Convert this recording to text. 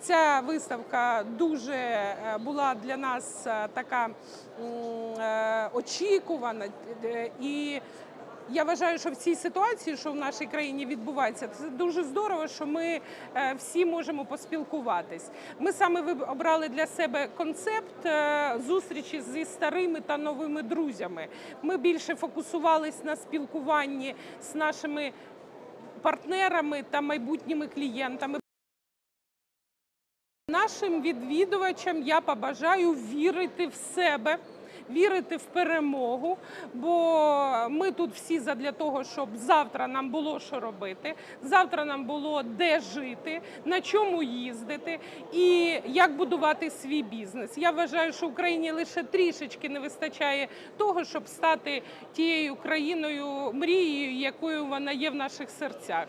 Ця виставка дуже е, була для нас е, така е, очікувана. І я вважаю, що в цій ситуації, що в нашій країні відбувається, це дуже здорово, що ми е, всі можемо поспілкуватись. Ми саме обрали для себе концепт е, зустрічі зі старими та новими друзями. Ми більше фокусувались на спілкуванні з нашими партнерами та майбутніми клієнтами. Нашим відвідувачам я побажаю вірити в себе, вірити в перемогу, бо ми тут всі задля того, щоб завтра нам було що робити, завтра нам було де жити, на чому їздити і як будувати свій бізнес. Я вважаю, що Україні лише трішечки не вистачає того, щоб стати тією країною мрією, якою вона є в наших серцях.